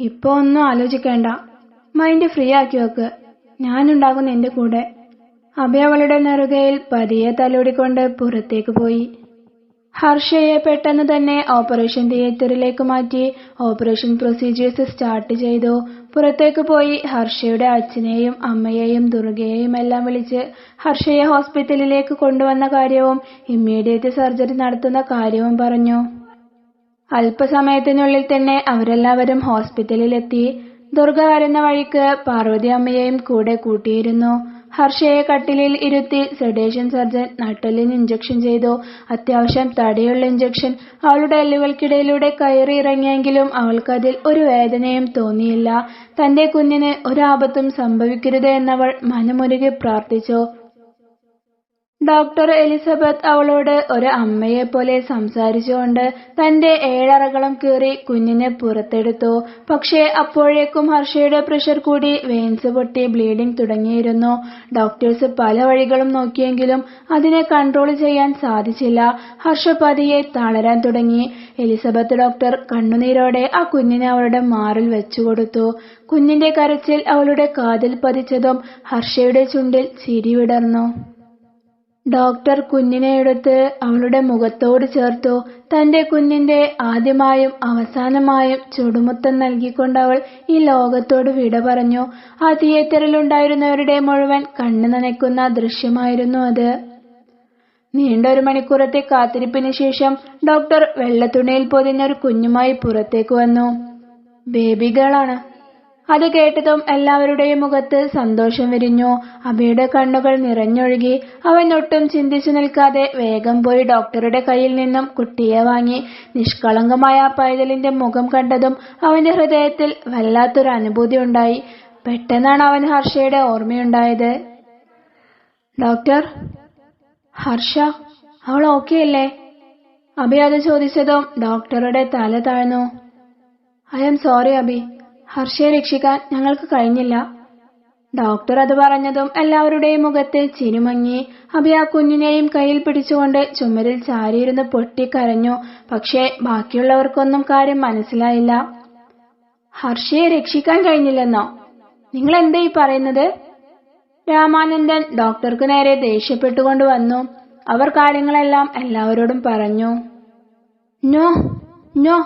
ഇപ്പൊ ഒന്നും ആലോചിക്കേണ്ട. മൈൻഡ് ഫ്രീ ആക്കി വെക്ക്. ഞാനുണ്ടാകും നിന്റെ കൂടെ. അഭയവളുടെ നെറുകയിൽ പതിയെ തലോടിക്കൊണ്ട് പുറത്തേക്ക് പോയി. ഹർഷയെ പെട്ടെന്ന് തന്നെ ഓപ്പറേഷൻ തിയേറ്ററിലേക്ക് മാറ്റി. ഓപ്പറേഷൻ പ്രൊസീജിയേഴ്സ് സ്റ്റാർട്ട് ചെയ്തു. പുറത്തേക്ക് പോയി ഹർഷയുടെ അച്ഛനെയും അമ്മയെയും ദുർഗയെയും എല്ലാം വിളിച്ച് ഹർഷയെ ഹോസ്പിറ്റലിലേക്ക് കൊണ്ടുവന്ന കാര്യവും ഇമ്മീഡിയറ്റ് സർജറി നടത്തുന്ന കാര്യവും പറഞ്ഞു. അല്പസമയത്തിനുള്ളിൽ തന്നെ അവരെല്ലാവരും ഹോസ്പിറ്റലിലെത്തി ദുർഗ വരുന്ന വഴിക്ക് പാർവതി അമ്മയെയും കൂടെ കൂട്ടിയിരുന്നു. ഹർഷയെ കട്ടിലിൽ ഇരുത്തി സെഡേഷൻ സർജൻ നട്ടലിന് ഇഞ്ചക്ഷൻ ചെയ്തു. അത്യാവശ്യം തടിയുള്ള ഇഞ്ചക്ഷൻ. അവളുടെ എല്ലുകൾക്കിടയിലൂടെ കയറി ഇറങ്ങിയെങ്കിലും അവൾക്കതിൽ ഒരു വേദനയും തോന്നിയില്ല. തന്റെ കുഞ്ഞിന് ഒരാപത്തും സംഭവിക്കരുത് എന്നവൾ മനമുരുകി പ്രാർത്ഥിച്ചു. ഡോക്ടർ എലിസബത്ത് അവളോട് ഒരു അമ്മയെ പോലെ സംസാരിച്ചുകൊണ്ട് തന്റെ ഏഴറകളും കീറി കുഞ്ഞിനെ പുറത്തെടുത്തു. പക്ഷേ അപ്പോഴേക്കും ഹർഷയുടെ പ്രഷർ കൂടി വെയിൻസ് പൊട്ടി ബ്ലീഡിംഗ് തുടങ്ങിയിരുന്നു. ഡോക്ടേഴ്സ് പല വഴികളും നോക്കിയെങ്കിലും അതിനെ കൺട്രോൾ ചെയ്യാൻ സാധിച്ചില്ല. ഹർഷ പതിയെ തളരാൻ തുടങ്ങി. എലിസബത്ത് ഡോക്ടർ കണ്ണുനീരോടെ ആ കുഞ്ഞിനെ അവളുടെ മാറിൽ വെച്ചുകൊടുത്തു കുഞ്ഞിന്റെ കരച്ചിൽ അവളുടെ കാതിൽ പതിച്ചതും ഹർഷയുടെ ചുണ്ടിൽ ചിരി വിടർന്നു ഡോക്ടർ കുഞ്ഞിനെ എടുത്ത് അവളുടെ മുഖത്തോട് ചേർത്തു. തന്റെ കുഞ്ഞിന്റെ ആദ്യമായും അവസാനമായും ചുടുമുത്തം നൽകിക്കൊണ്ട് അവൾ ഈ ലോകത്തോട് വിട പറഞ്ഞു. ആ തിയേറ്ററിലുണ്ടായിരുന്നവരുടെ മുഴുവൻ കണ്ണു നനയ്ക്കുന്ന ദൃശ്യമായിരുന്നു അത്. നീണ്ട ഒരു മണിക്കൂറത്തെ കാത്തിരിപ്പിന് ശേഷം ഡോക്ടർ വെള്ളത്തുണിയിൽ പൊതിഞ്ഞൊരു കുഞ്ഞുമായി പുറത്തേക്ക് വന്നു. ബേബി ഗേളാണ് അത് കേട്ടതും എല്ലാവരുടെയും മുഖത്ത് സന്തോഷം വിരിഞ്ഞു. അബിയുടെ കണ്ണുകൾ നിറഞ്ഞൊഴുകി. അവൻ ഒട്ടും ചിന്തിച്ചു നിൽക്കാതെ വേഗം പോയി ഡോക്ടറുടെ കയ്യിൽ നിന്നും കുട്ടിയെ വാങ്ങി. നിഷ്കളങ്കമായ ആ പൈതലിന്റെ മുഖം കണ്ടതും അവന്റെ ഹൃദയത്തിൽ വല്ലാത്തൊരു അനുഭൂതി ഉണ്ടായി. പെട്ടെന്നാണ് അവൻ ഹർഷയുടെ ഓർമ്മയുണ്ടായത്. ഡോക്ടർ ഹർഷ അവൾ ഓക്കെ അല്ലേ? അബി അത് ചോദിച്ചതും ഡോക്ടറുടെ തല താഴ്ന്നു. I am sorry Abi. ഹർഷയെ രക്ഷിക്കാൻ ഞങ്ങൾക്ക് കഴിഞ്ഞില്ല. ഡോക്ടർ അത് പറഞ്ഞതും എല്ലാവരുടെയും മുഖത്ത് ചിരിമങ്ങി അഭി ആ കുഞ്ഞിനെയും കയ്യിൽ പിടിച്ചുകൊണ്ട് ചുമരിൽ ചാരിയിരുന്ന് പൊട്ടിക്കരഞ്ഞു. പക്ഷേ ബാക്കിയുള്ളവർക്കൊന്നും കാര്യം മനസ്സിലായില്ല. ഹർഷയെ രക്ഷിക്കാൻ കഴിഞ്ഞില്ലെന്നോ? നിങ്ങൾ എന്താ ഈ പറയുന്നത്? രാമാനന്ദൻ ഡോക്ടർക്ക് നേരെ ദേഷ്യപ്പെട്ടുകൊണ്ട് വന്നു. അവർ കാര്യങ്ങളെല്ലാം എല്ലാവരോടും പറഞ്ഞു. നോ നോ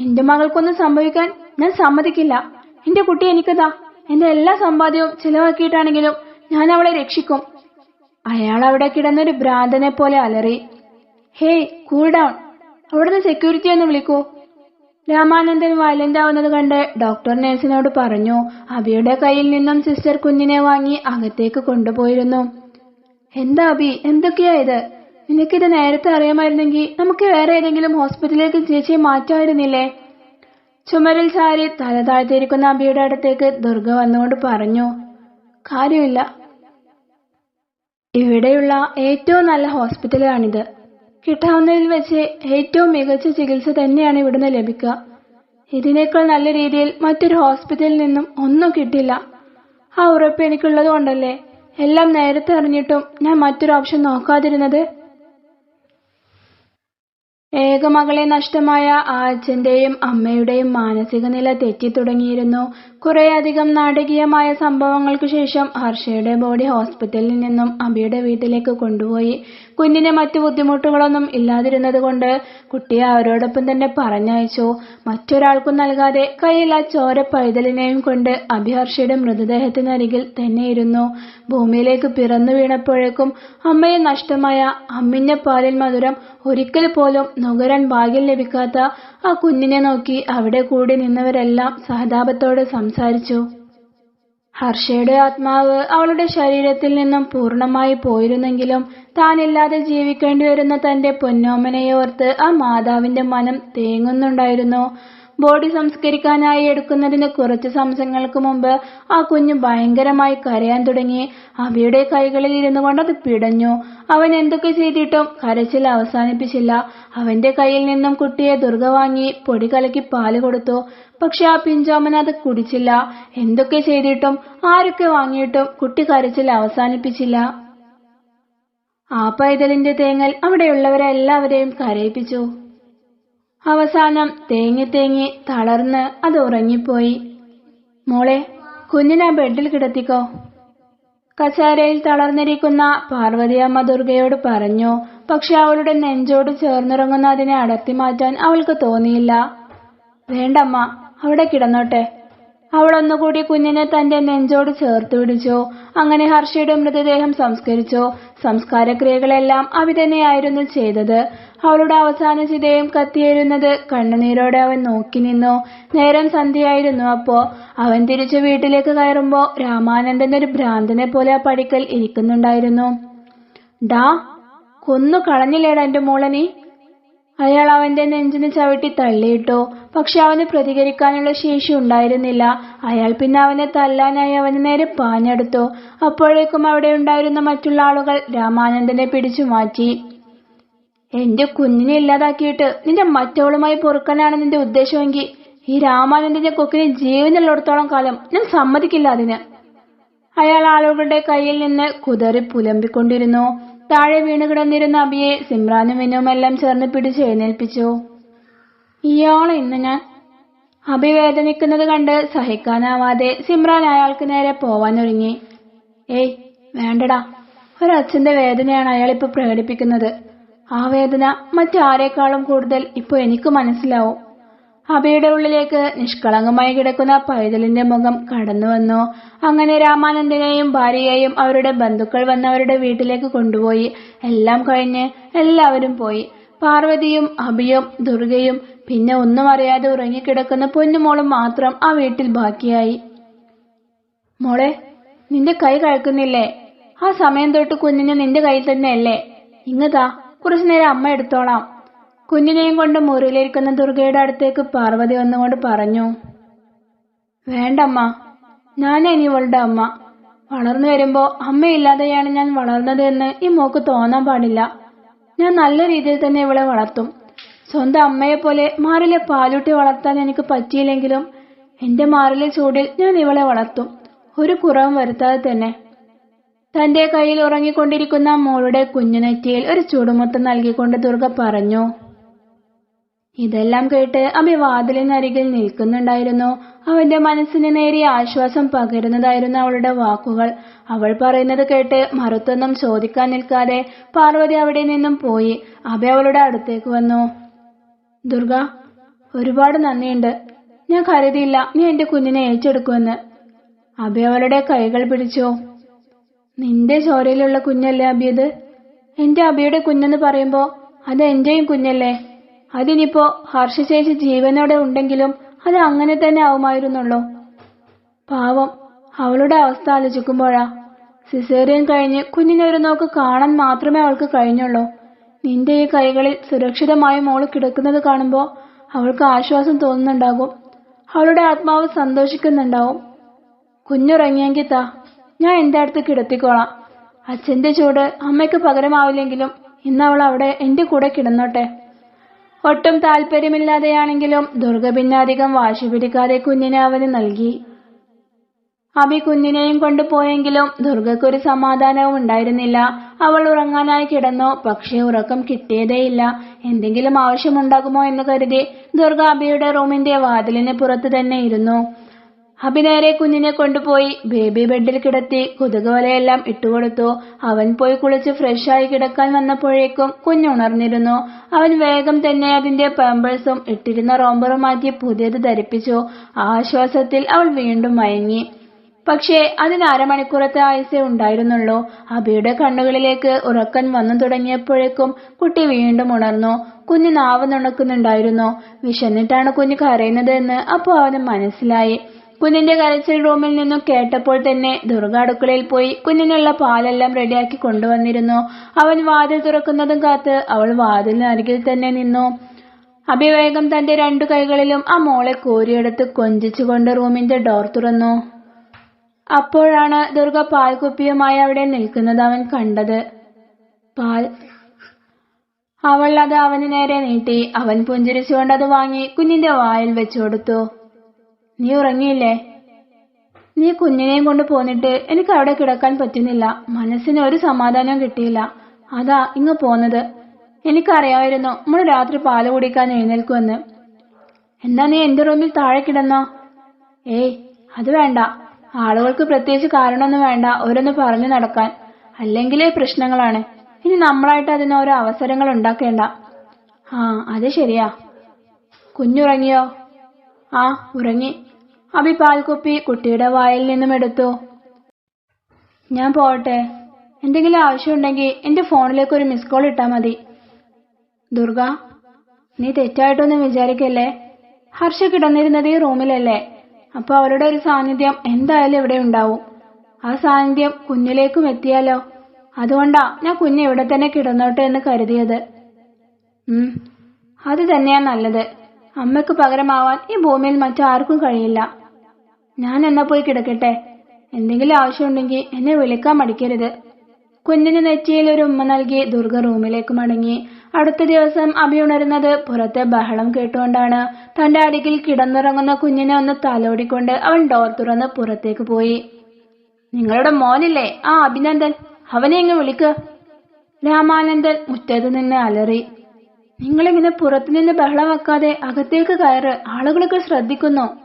എന്റെ മകൾക്കൊന്നും സംഭവിക്കാൻ ഞാൻ സമ്മതിക്കില്ല. എന്റെ കുട്ടി എനിക്കതാ. എന്റെ എല്ലാ സമ്പാദ്യവും ചിലവാക്കിയിട്ടാണെങ്കിലും ഞാൻ അവളെ രക്ഷിക്കും. അയാൾ അവിടെ കിടന്നൊരു ഭ്രാന്തനെ പോലെ അലറി. ഹേയ് കൂൾ ഡൗൺ അവിടുന്ന് സെക്യൂരിറ്റി ഒന്ന് വിളിക്കൂ. രാമാനന്ദൻ വയലന്റ് ആവുന്നത് കണ്ട് ഡോക്ടർ നേഴ്സിനോട് പറഞ്ഞു അബിയുടെ കയ്യിൽ നിന്നും സിസ്റ്റർ കുഞ്ഞിനെ വാങ്ങി അകത്തേക്ക് കൊണ്ടുപോയിരുന്നു. എന്താ അബി? എന്തൊക്കെയാ ഇത്? നിനക്കിത് നേരത്തെ അറിയാമായിരുന്നെങ്കിൽ നമുക്ക് വേറെ ഏതെങ്കിലും ഹോസ്പിറ്റലിലേക്ക് ചേച്ചിയെ മാറ്റായിരുന്നില്ലേ ചുമരിൽ ചാരി തല താഴ്ത്തിയിരിക്കുന്ന അബിയുടെ അടുത്തേക്ക് ദുർഗ വന്നുകൊണ്ട് പറഞ്ഞു കാര്യമില്ല. ഇവിടെയുള്ള ഏറ്റവും നല്ല ഹോസ്പിറ്റലാണിത്. കിട്ടാവുന്നതിൽ വെച്ച് ഏറ്റവും മികച്ച ചികിത്സ തന്നെയാണ് ഇവിടുന്ന് ലഭിക്കുക. ഇതിനേക്കാൾ നല്ല രീതിയിൽ മറ്റൊരു ഹോസ്പിറ്റലിൽ നിന്നും ഒന്നും കിട്ടില്ല. ആ ഉറപ്പ് എനിക്കുള്ളത് കൊണ്ടല്ലേ? എല്ലാം നേരത്തെ അറിഞ്ഞിട്ടും ഞാൻ മറ്റൊരു ഓപ്ഷൻ നോക്കാതിരുന്നത്? ഏകമകളെ നഷ്ടമായ ആ അച്ഛന്റെയും അമ്മയുടെയും മാനസിക നില തെറ്റിത്തുടങ്ങിയിരുന്നു. കുറേയധികം നാടകീയമായ സംഭവങ്ങൾക്കു ശേഷം ഹർഷയുടെ ബോഡി ഹോസ്പിറ്റലിൽ നിന്നും അബിയുടെ വീട്ടിലേക്ക് കൊണ്ടുപോയി. കുഞ്ഞിന് മറ്റു ബുദ്ധിമുട്ടുകളൊന്നും ഇല്ലാതിരുന്നതുകൊണ്ട് കുട്ടിയെ അവരോടൊപ്പം തന്നെ പറഞ്ഞയച്ചു. മറ്റൊരാൾക്കും നൽകാതെ കയ്യിൽ ആ ചോര പൈതലിനെയും കൊണ്ട് അബി ഹർഷയുടെ മൃതദേഹത്തിനരികിൽ തന്നെയിരുന്നു. ഭൂമിയിലേക്ക് പിറന്നു വീണപ്പോഴേക്കും അമ്മയെ നഷ്ടമായ അമ്മിഞ്ഞ പാലിൽ മധുരം ഒരിക്കൽ പോലും നുകരൻ ഭാഗ്യം ലഭിക്കാത്ത ആ കുഞ്ഞിനെ നോക്കി അവിടെ കൂടി നിന്നവരെല്ലാം സഹതാപത്തോടെ സംസാരിച്ചു. ഹർഷയുടെ ആത്മാവ് അവളുടെ ശരീരത്തിൽ നിന്നും പൂർണമായി പോയിരുന്നെങ്കിലും താനില്ലാതെ ജീവിക്കേണ്ടി വരുന്ന തന്റെ പൊന്നോമനയോർത്ത് ആ മാതാവിന്റെ മനം തേങ്ങുന്നുണ്ടായിരുന്നു. ബോഡി സംസ്കരിക്കാനായി എടുക്കുന്നതിന് കുറച്ച് സംസങ്ങൾക്ക് മുമ്പ് ആ കുഞ്ഞ് ഭയങ്കരമായി കരയാൻ തുടങ്ങി. അവയുടെ കൈകളിൽ ഇരുന്നു കൊണ്ട് അത് പിടഞ്ഞു. അവൻ എന്തൊക്കെ ചെയ്തിട്ടും കരച്ചിൽ അവസാനിപ്പിച്ചില്ല. അവന്റെ കയ്യിൽ നിന്നും കുട്ടിയെ ദുർഗ വാങ്ങി പൊടി കലക്കി പാൽ കൊടുത്തു. പക്ഷെ ആ പിഞ്ചോമൻ അത് കുടിച്ചില്ല. എന്തൊക്കെ ചെയ്തിട്ടും ആരൊക്കെ വാങ്ങിയിട്ടും കുട്ടി കരച്ചിൽ അവസാനിപ്പിച്ചില്ല. ആ പൈതലിന്റെ തേങ്ങൽ അവിടെയുള്ളവരെ എല്ലാവരെയും കരയിപ്പിച്ചു. അവസാനം തേങ്ങി തേങ്ങി തളർന്ന് അത് ഉറങ്ങിപ്പോയി. മോളെ കുഞ്ഞിനെ ബെഡിൽ കിടത്തിക്കോ. കസേരയിൽ തളർന്നിരിക്കുന്ന പാർവതിയമ്മ ദുർഗയോട് പറഞ്ഞു പക്ഷെ അവളുടെ നെഞ്ചോട് ചേർന്നിറങ്ങുന്ന അതിനെ അടർത്തി മാറ്റാൻ അവൾക്ക് തോന്നിയില്ല. വേണ്ടമ്മ അവിടെ കിടന്നോട്ടെ. അവൾ ഒന്നുകൂടി കുഞ്ഞിനെ തന്റെ നെഞ്ചോട് ചേർത്ത് പിടിച്ചു. അങ്ങനെ ഹർഷയുടെ മൃതദേഹം സംസ്കരിച്ചു. സംസ്കാരക്രിയകളെല്ലാം അവി തന്നെയായിരുന്നു ചെയ്തത്. അവളുടെ അവസാന ചിതയും കത്തിയേരുന്നത് കണ്ണുനീരോടെ അവൻ നോക്കി നിന്നു. നേരം സന്ധ്യയായിരുന്നു അപ്പോ. അവൻ തിരിച്ചു വീട്ടിലേക്ക് കയറുമ്പോ രാമാനന്ദൻ ഒരു ഭ്രാന്തനെ പോലെ പടിക്കൽ ഇരിക്കുന്നുണ്ടായിരുന്നു. ഡാ കൊന്നു കളഞ്ഞില്ലേടാ എന്റെ മോളനി? അയാൾ അവന്റെ നെഞ്ചിന് ചവിട്ടി തള്ളിയിട്ടു പക്ഷെ അവന് പ്രതികരിക്കാനുള്ള ശേഷി ഉണ്ടായിരുന്നില്ല. അയാൾ പിന്നെ അവനെ തല്ലാനായി അവന് നേരെ പാഞ്ഞെടുത്തു. അപ്പോഴേക്കും അവിടെ ഉണ്ടായിരുന്ന മറ്റുള്ള ആളുകൾ രാമാനന്ദനെ പിടിച്ചു മാറ്റി. എന്റെ കുഞ്ഞിനെ ഇല്ലാതാക്കിയിട്ട് നിന്റെ മറ്റവളുമായി പൊറുക്കാനാണ് നിന്റെ ഉദ്ദേശമെങ്കിൽ ഈ രാമാനന്ദന്റെ കൊക്കിന് ജീവനുള്ളിടത്തോളം കാലം ഞാൻ സമ്മതിക്കില്ല അതിന്. അയാൾ ആളുകളുടെ കയ്യിൽ നിന്ന് കുതറി പുലമ്പിക്കൊണ്ടിരുന്നു. താഴെ വീണു കിടന്നിരുന്ന അബിയെ സിമ്രാനും വിനുമെല്ലാം ചേർന്ന് പിടിച്ച് എഴുന്നേൽപ്പിച്ചു. ഇയാളെ ഇന്ന് ഞാൻ അബി വേദനിക്കുന്നത് കണ്ട് സഹിക്കാനാവാതെ സിമ്രാൻ അയാൾക്ക് നേരെ പോവാനൊരുങ്ങി ഏയ് വേണ്ടടാ. ഒരച്ഛന്റെ വേദനയാണ് അയാളിപ്പോ പ്രകടിപ്പിക്കുന്നത്. ആ വേദന മറ്റാരേക്കാളും കൂടുതൽ ഇപ്പൊ എനിക്ക് മനസ്സിലാവും. അബിയുടെ ഉള്ളിലേക്ക് നിഷ്കളങ്കമായി കിടക്കുന്ന പൈതലിന്റെ മുഖം കടന്നു വന്നു. അങ്ങനെ രാമാനന്ദനെയും ഭാര്യയെയും അവരുടെ ബന്ധുക്കൾ വന്നവരുടെ വീട്ടിലേക്ക് കൊണ്ടുപോയി. എല്ലാം കഴിഞ്ഞ് എല്ലാവരും പോയി. പാർവതിയും അഭിയും ദുർഗയും പിന്നെ ഒന്നും അറിയാതെ ഉറങ്ങിക്കിടക്കുന്ന പൊന്നുമോളും മാത്രം ആ വീട്ടിൽ ബാക്കിയായി. മോളെ നിന്റെ കൈ കഴക്കുന്നില്ലേ? ആ സമയം തൊട്ട് കുഞ്ഞിന് നിന്റെ കയ്യിൽ തന്നെയല്ലേ? ഇങ്ങതാ കുറച്ചു നേരം അമ്മ എടുത്തോളാം. കുഞ്ഞിനെയും കൊണ്ട് മുറിയിലിരിക്കുന്ന ദുർഗയുടെ അടുത്തേക്ക് പാർവതി വന്നുകൊണ്ട് പറഞ്ഞു വേണ്ടമ്മ ഞാൻ ഇനി ഇവളുടെ അമ്മ. വളർന്നു വരുമ്പോ അമ്മയില്ലാതെയാണ് ഞാൻ വളർന്നത് എന്ന് ഈ മോക്ക് തോന്നാൻ പാടില്ല. ഞാൻ നല്ല രീതിയിൽ തന്നെ ഇവളെ വളർത്തും. സ്വന്തം അമ്മയെ പോലെ മാറിലെ പാലൂട്ടി വളർത്താൻ എനിക്ക് പറ്റിയില്ലെങ്കിലും എന്റെ മാറിലെ ചൂടിൽ ഞാൻ ഇവളെ വളർത്തും. ഒരു കുറവും വരുത്താതെ തന്നെ. തന്റെ കയ്യിൽ ഉറങ്ങിക്കൊണ്ടിരിക്കുന്ന മോളുടെ കുഞ്ഞുനെറ്റിയിൽ ഒരു ചൂടുമുത്തം നൽകിക്കൊണ്ട് ദുർഗ പറഞ്ഞു ഇതെല്ലാം കേട്ട് അമ്മ വാതിലിനരികിൽ നിൽക്കുന്നുണ്ടായിരുന്നു. അവന്റെ മനസ്സിന് നേരിയ ആശ്വാസം പകരുന്നതായിരുന്നു അവളുടെ വാക്കുകൾ. അവൾ പറയുന്നത് കേട്ട് മറുത്തൊന്നും ചോദിക്കാൻ നിൽക്കാതെ പാർവതി അവിടെ നിന്നും പോയി. അഭി അവളുടെ അടുത്തേക്ക് വന്നു. ദുർഗ ഒരുപാട് നന്ദിയുണ്ട്. ഞാൻ കരുതിയില്ല നീ എന്റെ കുഞ്ഞിനെ ഏറ്റെടുക്കുമെന്ന് അഭി അവളുടെ കൈകൾ പിടിച്ചു. നിന്റെ ചോരയിലുള്ള കുഞ്ഞല്ലേ അബിയത് എന്റെ അബിയുടെ കുഞ്ഞെന്ന് പറയുമ്പോ അത് എന്റെയും കുഞ്ഞല്ലേ? അതിനിപ്പോ ഹർഷ ചേച്ചി ജീവനോടെ ഉണ്ടെങ്കിലും അത് അങ്ങനെ തന്നെ ആവുമായിരുന്നുള്ളൂ പാവം അവളുടെ അവസ്ഥ ആലോചിക്കുമ്പോഴാ സിസേറിയൻ കഴിഞ്ഞ് കുഞ്ഞിനെ ഒരു നോക്ക് കാണാൻ മാത്രമേ അവൾക്ക് കഴിഞ്ഞുള്ളൂ. നിന്റെ ഈ കൈകളിൽ സുരക്ഷിതമായി മോൾ കിടക്കുന്നത് കാണുമ്പോ അവൾക്ക് ആശ്വാസം തോന്നുന്നുണ്ടാകും. അവളുടെ ആത്മാവ് സന്തോഷിക്കുന്നുണ്ടാവും. കുഞ്ഞുറങ്ങിയെങ്കിൽ താ ഞാൻ എന്റെ അടുത്ത് കിടത്തിക്കോളാം. അച്ഛന്റെ ചൂട് അമ്മയ്ക്ക് പകരമാവില്ലെങ്കിലും ഇന്ന് അവൾ അവിടെ എന്റെ കൂടെ കിടന്നോട്ടെ. ഒട്ടും താല്പര്യമില്ലാതെയാണെങ്കിലും ദുർഗ പിന്നെ അധികം വാശി പിടിക്കാതെ കുഞ്ഞിനെ അവന് നൽകി. അഭി കുഞ്ഞിനെയും കൊണ്ടുപോയെങ്കിലും ദുർഗയ്ക്കൊരു സമാധാനവും ഉണ്ടായിരുന്നില്ല. അവൾ ഉറങ്ങാനായി കിടന്നു പക്ഷെ ഉറക്കം കിട്ടിയതേയില്ല. എന്തെങ്കിലും ആവശ്യമുണ്ടാകുമോ എന്ന് കരുതി ദുർഗ അഭിയുടെ റൂമിന്റെ വാതിലിന് പുറത്ത് തന്നെ ഇരുന്നു. അഭി നേരെ കുഞ്ഞിനെ കൊണ്ടുപോയി ബേബി ബെഡിൽ കിടത്തി കൊതുകുവലയെല്ലാം ഇട്ടുകൊടുത്തു. അവൻ പോയി കുളിച്ച് ഫ്രഷായി കിടക്കാൻ വന്നപ്പോഴേക്കും കുഞ്ഞുണർന്നിരുന്നു അവൻ വേഗം തന്നെ അതിന്റെ പാമ്പേഴ്സും ഇട്ടിരുന്ന റോംബറും മാറ്റി പുതിയത് ധരിപ്പിച്ചു. ആശ്വാസത്തിൽ അവൾ വീണ്ടും മയങ്ങി. പക്ഷേ അതിന് അരമണിക്കൂറത്തെ ആയുസേ ഉണ്ടായിരുന്നുള്ളൂ. അബിയുടെ കണ്ണുകളിലേക്ക് ഉറക്കൻ വന്നു തുടങ്ങിയപ്പോഴേക്കും കുട്ടി വീണ്ടും ഉണർന്നു. കുഞ്ഞ് നാവ് നുണക്കുന്നുണ്ടായിരുന്നു. വിശന്നിട്ടാണ് കുഞ്ഞ് കരയുന്നത് എന്ന് അപ്പോൾ അവന് മനസ്സിലായി. കുഞ്ഞിന്റെ കരച്ചിൽ റൂമിൽ നിന്നും കേട്ടപ്പോൾ തന്നെ ദുർഗ അടുക്കളയിൽ പോയി കുഞ്ഞിനുള്ള പാലെല്ലാം റെഡിയാക്കി കൊണ്ടുവന്നിരുന്നു. അവൻ വാതിൽ തുറക്കുന്നതും കാത്ത് അവൾ വാതിലിനരികിൽ തന്നെ നിന്നു. അഭിവേഗം തന്റെ രണ്ടു കൈകളിലും ആ മോളെ കോരിയെടുത്ത് കൊഞ്ചിച്ചുകൊണ്ട് റൂമിന്റെ ഡോർ തുറന്നു. അപ്പോഴാണ് ദുർഗ പാൽക്കുപ്പിയുമായി അവിടെ നിൽക്കുന്നത് അവൻ കണ്ടത്. പാൽ. അവൾ അത് അവന് നേരെ നീട്ടി. അവൻ പുഞ്ചിരിച്ചുകൊണ്ട് അത് വാങ്ങി കുഞ്ഞിന്റെ വായിൽ വെച്ചു കൊടുത്തു. നീ ഉറങ്ങിയില്ലേ നീ കുഞ്ഞിനെയും കൊണ്ട് പോന്നിട്ട് എനിക്ക് അവിടെ കിടക്കാൻ പറ്റുന്നില്ല. മനസ്സിന് ഒരു സമാധാനവും കിട്ടിയില്ല. അതാ ഇങ്ങ് പോന്നത്. എനിക്കറിയാമായിരുന്നു നമ്മൾ രാത്രി പാൽ കുടിക്കാൻ എഴുന്നേൽക്കുമെന്ന്. എന്നാ നീ എന്റെ റൂമിൽ താഴെ കിടന്നോ? ഏയ് അത് വേണ്ട. ആളുകൾക്ക് പ്രത്യേകിച്ച് കാരണമൊന്നും വേണ്ട ഓരോന്ന് പറഞ്ഞു നടക്കാൻ. അല്ലെങ്കിലേ പ്രശ്നങ്ങളാണ്. ഇനി നമ്മളായിട്ട് അതിന് ഓരോ അവസരങ്ങൾ ഉണ്ടാക്കേണ്ട. ആ അത് ശരിയാ. കുഞ്ഞുറങ്ങിയോ? ആ ഉറങ്ങി. അബി പാൽക്കുപ്പി കുട്ടിയുടെ വായിൽ നിന്നും എടുത്തു. ഞാൻ പോട്ടെ എന്തെങ്കിലും ആവശ്യമുണ്ടെങ്കിൽ എന്റെ ഫോണിലേക്ക് ഒരു മിസ് കോൾ ഇട്ടാ മതി. ദുർഗ നീ തെറ്റായിട്ടൊന്നും വിചാരിക്കല്ലേ? ഹർഷ കിടന്നിരുന്നത് ഈ റൂമിലല്ലേ? അപ്പൊ അവരുടെ ഒരു സാന്നിധ്യം എന്തായാലും ഇവിടെ ഉണ്ടാവും. ആ സാന്നിധ്യം കുഞ്ഞിലേക്കും എത്തിയാലോ? അതുകൊണ്ടാ ഞാൻ കുഞ്ഞ് ഇവിടെ തന്നെ കിടന്നോട്ടെ എന്ന് കരുതിയത്. അത് തന്നെയാ നല്ലത്. അമ്മയ്ക്ക് പകരമാവാൻ ഈ ഭൂമിയിൽ മറ്റാർക്കും കഴിയില്ല. ഞാൻ എന്നാ പോയി കിടക്കട്ടെ? എന്തെങ്കിലും ആവശ്യമുണ്ടെങ്കിൽ എന്നെ വിളിക്കാൻ മടിക്കരുത്. കുഞ്ഞിന് നെറ്റിയിൽ ഒരു ഉമ്മ നൽകി ദുർഗ റൂമിലേക്ക് മടങ്ങി. അടുത്ത ദിവസം അഭി ഉണരുന്നത് പുറത്തെ ബഹളം കേട്ടുകൊണ്ടാണ്. തന്റെ അരികിൽ കിടന്നുറങ്ങുന്ന കുഞ്ഞിനെ ഒന്ന് തലോടിക്കൊണ്ട് അവൻ ഡോർ തുറന്ന് പുറത്തേക്ക് പോയി. നിങ്ങളുടെ മോനില്ലേ? ആ അഭിനന്ദൻ. അവനെ ഇങ്ങ് വിളിക്ക്. രാമാനന്ദൻ മുറ്റത്ത് നിന്ന് അലറി. നിങ്ങളിങ്ങനെ പുറത്തുനിന്ന് ബഹളം വെക്കാതെ അകത്തേക്ക് കയറ്. ആളുകളൊക്കെ ശ്രദ്ധിക്കുന്നു.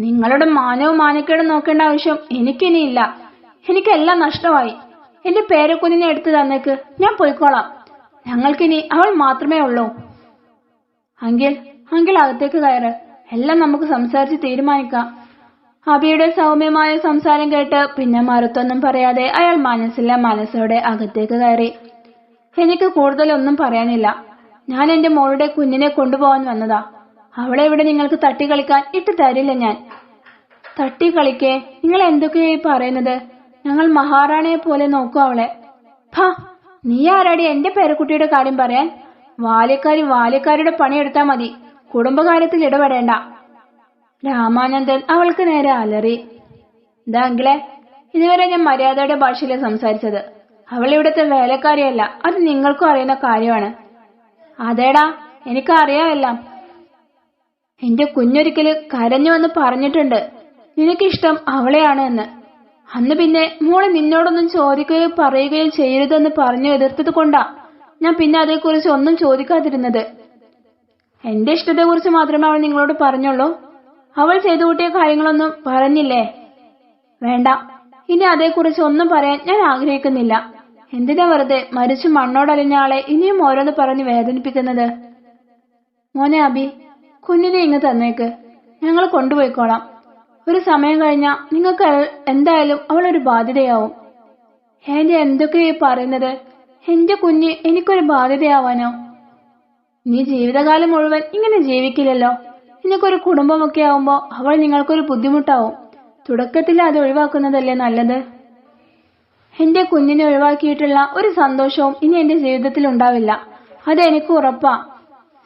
നിങ്ങളുടെ മാനവും മാനക്കേടും നോക്കേണ്ട ആവശ്യം എനിക്കിനിയില്ല. എനിക്കെല്ലാം നഷ്ടമായി. എന്റെ പേരക്കുഞ്ഞിനെ എടുത്തു തന്നേക്ക്. ഞാൻ പോയിക്കോളാം. ഞങ്ങൾക്കിനി അവൾ മാത്രമേ ഉള്ളൂ. അങ്കിൽ അങ്കിൾ അകത്തേക്ക് കയറ്. എല്ലാം നമുക്ക് സംസാരിച്ച് തീരുമാനിക്കാം. അബിയുടെ സൗമ്യമായ സംസാരം കേട്ട് പിന്നെ മറുത്തൊന്നും പറയാതെ അയാൾ മനസ്സില്ല മനസ്സോടെ അകത്തേക്ക് കയറി. എനിക്ക് കൂടുതലൊന്നും പറയാനില്ല. ഞാൻ എന്റെ മോളുടെ കുഞ്ഞിനെ കൊണ്ടുപോകാൻ വന്നതാ. അവളെ ഇവിടെ നിങ്ങൾക്ക് തട്ടി കളിക്കാൻ ഇട്ട് തരില്ല ഞാൻ. തട്ടി തട്ടിക്കളിക്കേ നിങ്ങൾ എന്തൊക്കെയായി പറയുന്നത്? ഞങ്ങൾ മഹാറാണിയെ പോലെ നോക്കൂ അവളെ. ഫ നീ ആരാടി എന്റെ പേരക്കുട്ടിയുടെ കാര്യം പറയാൻ? വാല്യക്കാരി വാല്യക്കാരുടെ പണിയെടുത്താ മതി. കുടുംബകാര്യത്തിൽ ഇടപെടേണ്ട. രാമാനന്ദൻ അവൾക്ക് നേരെ അലറി. ഇതാ ഇതുവരെ ഞാൻ മര്യാദയുടെ ഭാഷയിലെ സംസാരിച്ചത്. അവൾ ഇവിടുത്തെ വേലക്കാരിയല്ല. അത് നിങ്ങൾക്കും അറിയുന്ന കാര്യമാണ്. അതേടാ എനിക്കറിയാമെല്ലാം എന്റെ കുഞ്ഞൊരിക്കൽ കരഞ്ഞുവെന്ന് പറഞ്ഞിട്ടുണ്ട്. നിനക്കിഷ്ടം അവളെയാണ് എന്ന്. അന്ന് പിന്നെ മോളെ നിന്നോടൊന്നും ചോദിക്കുകയോ പറയുകയോ ചെയ്യരുതെന്ന് പറഞ്ഞു എതിർത്തത് കൊണ്ടാ ഞാൻ പിന്നെ അതേക്കുറിച്ച് ഒന്നും ചോദിക്കാതിരുന്നത്. എന്റെ ഇഷ്ടത്തെക്കുറിച്ച് മാത്രമേ അവൾ നിങ്ങളോട് പറഞ്ഞുള്ളൂ. അവൾ ചെയ്തു കൂട്ടിയ കാര്യങ്ങളൊന്നും പറഞ്ഞില്ലേ? വേണ്ട. ഇനി അതേക്കുറിച്ച് ഒന്നും പറയാൻ ഞാൻ ആഗ്രഹിക്കുന്നില്ല. എന്തിനാ വെറുതെ മരിച്ചു മണ്ണോടലിഞ്ഞ ആളെ ഇനിയും ഓരോന്ന് പറഞ്ഞ് വേദനിപ്പിക്കുന്നത്? മോനെ അബി കുഞ്ഞിനെ ഇങ്ങ് തന്നേക്ക്. ഞങ്ങൾ കൊണ്ടുപോയിക്കോളാം. ഒരു സമയം കഴിഞ്ഞാ നിങ്ങൾക്ക് എന്തായാലും അവളൊരു ബാധ്യതയാവും. ഏന്റെ എന്തൊക്കെയാ പറയുന്നത്? എന്റെ കുഞ്ഞ് എനിക്കൊരു ബാധ്യതയാവാനോ? നീ ജീവിതകാലം മുഴുവൻ ഇങ്ങനെ ജീവിക്കില്ലല്ലോ. നിനക്കൊരു കുടുംബമൊക്കെ ആവുമ്പോൾ അവൾ നിങ്ങൾക്കൊരു ബുദ്ധിമുട്ടാവും. തുടക്കത്തിൽ അത് ഒഴിവാക്കുന്നതല്ലേ നല്ലത്? എന്റെ കുഞ്ഞിനെ ഒഴിവാക്കിയിട്ടുള്ള ഒരു സന്തോഷവും ഇനി എന്റെ ജീവിതത്തിൽ ഉണ്ടാവില്ല. അത് എനിക്ക് ഉറപ്പാ.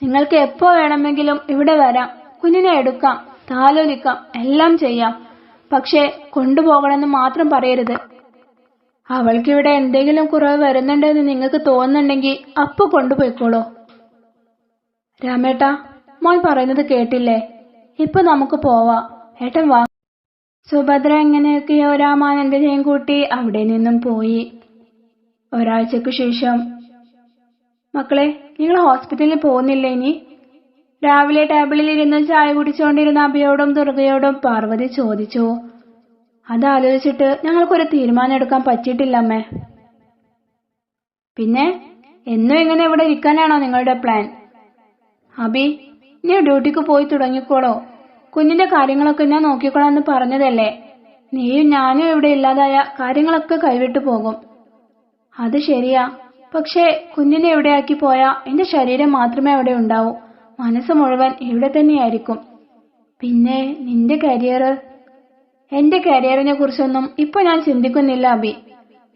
നിങ്ങൾക്ക് എപ്പോ വേണമെങ്കിലും ഇവിടെ വരാം. കുഞ്ഞിനെ എടുക്കാം താലോലിക്കാം എല്ലാം ചെയ്യാം. പക്ഷേ കൊണ്ടുപോകണമെന്ന് മാത്രം പറയരുത്. അവൾക്കിവിടെ എന്തെങ്കിലും കുറവ് വരുന്നുണ്ടെന്ന് നിങ്ങൾക്ക് തോന്നുന്നുണ്ടെങ്കിൽ അപ്പൊ കൊണ്ടുപോയിക്കോളൂ. രാമേട്ട മോൻ പറയുന്നത് കേട്ടില്ലേ? ഇപ്പൊ നമുക്ക് പോവാ. ഏട്ടൻ വാ. സുഭദ്ര എങ്ങനെയൊക്കെയോ രാമാനന്ദനെയും കൂട്ടി അവിടെ നിന്നും പോയി. ഒരാഴ്ചക്കു ശേഷം. മക്കളെ നിങ്ങൾ ഹോസ്പിറ്റലിൽ പോകുന്നില്ല ഇനി? രാവിലെ ടേബിളിൽ ഇരുന്ന് ചായ കുടിച്ചുകൊണ്ടിരുന്ന അഭിയോടും ദുർഗയോടും പാർവതി ചോദിച്ചു. അതാലോചിച്ചിട്ട് ഞങ്ങൾക്കൊരു തീരുമാനം എടുക്കാൻ പറ്റിയിട്ടില്ല അമ്മേ പിന്നെ? എന്നും ഇങ്ങനെ ഇവിടെ ഇരിക്കാനാണോ നിങ്ങളുടെ പ്ലാൻ? അബി നീ ഡ്യൂട്ടിക്ക് പോയി തുടങ്ങിക്കോളോ. കുഞ്ഞിന്റെ കാര്യങ്ങളൊക്കെ ഞാൻ നോക്കിക്കോളാം എന്ന് പറഞ്ഞതല്ലേ? നീയും ഞാനും ഇവിടെ ഇല്ലാതായ കാര്യങ്ങളൊക്കെ കൈവിട്ടു പോകും. അത് ശരിയാ. പക്ഷേ കുഞ്ഞിനെ എവിടെയാക്കി പോയാ? എന്റെ ശരീരം മാത്രമേ അവിടെ ഉണ്ടാവൂ. മനസ്സ് മുഴുവൻ ഇവിടെ തന്നെയായിരിക്കും. പിന്നെ നിന്റെ കരിയർ എന്റെ കരിയറിനെ കുറിച്ചൊന്നും ഇപ്പൊ ഞാൻ ചിന്തിക്കുന്നില്ല അബി.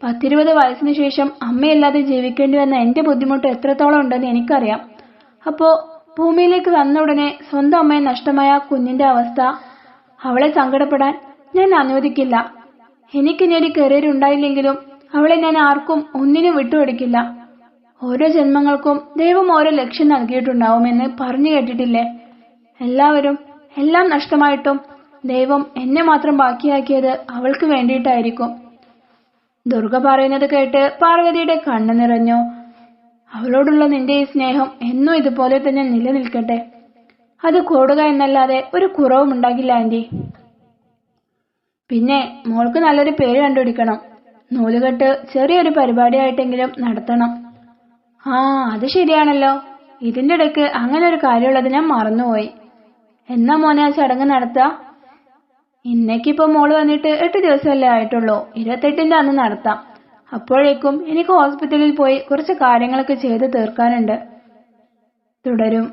പത്തിരുപത് വയസ്സിന് ശേഷം അമ്മയില്ലാതെ ജീവിക്കേണ്ടി വന്ന എന്റെ ബുദ്ധിമുട്ട് എത്രത്തോളം ഉണ്ടെന്ന് എനിക്കറിയാം. അപ്പോ ഭൂമിയിലേക്ക് വന്ന ഉടനെ സ്വന്തം അമ്മയെ നഷ്ടമായ കുഞ്ഞിന്റെ അവസ്ഥ അവളെ സങ്കടപ്പെടാൻ ഞാൻ അനുവദിക്കില്ല. എനിക്കിനി ഒരു കരിയർ ഉണ്ടായില്ലെങ്കിലും അവളെ ഞാൻ ആർക്കും ഒന്നിനും വിട്ടുകൊടുക്കില്ല. ഓരോ ജന്മങ്ങൾക്കും ദൈവം ഓരോ ലക്ഷ്യം നൽകിയിട്ടുണ്ടാവുമെന്ന് പറഞ്ഞു കേട്ടിട്ടില്ലേ? എല്ലാവരും എല്ലാം നഷ്ടമായിട്ടും ദൈവം എന്നെ മാത്രം ബാക്കിയാക്കിയത് അവൾക്ക് വേണ്ടിയിട്ടായിരിക്കും. ദുർഗ പറയുന്നത് കേട്ട് പാർവതിയുടെ കണ്ണു നിറഞ്ഞു. അവളോടുള്ള നിന്റെ ഈ സ്നേഹം എന്നും ഇതുപോലെ തന്നെ നിലനിൽക്കട്ടെ. അത് കൂടുക എന്നല്ലാതെ ഒരു കുറവും ഉണ്ടാകില്ല ആന്റി. പിന്നെ മോൾക്ക് നല്ലൊരു പേര് കണ്ടുപിടിക്കണം. നൂലുകെട്ട് ചെറിയൊരു പരിപാടിയായിട്ടെങ്കിലും നടത്തണം. ആ അത് ശരിയാണല്ലോ. ഇതിന്റെ ഇടയ്ക്ക് അങ്ങനെ ഒരു കാര്യമുള്ളത് ഞാൻ മറന്നുപോയി. എന്നാ മോനെ ആ ചടങ്ങ് നടത്താം? ഇന്നേക്കിപ്പോ മോൾ വന്നിട്ട് എട്ട് ദിവസമല്ലേ ആയിട്ടുള്ളൂ. ഇരുപത്തെട്ടിന്റെ അന്ന് നടത്താം. അപ്പോഴേക്കും എനിക്ക് ഹോസ്പിറ്റലിൽ പോയി കുറച്ച് കാര്യങ്ങളൊക്കെ ചെയ്തു തീർക്കാനുണ്ട്. തുടരും.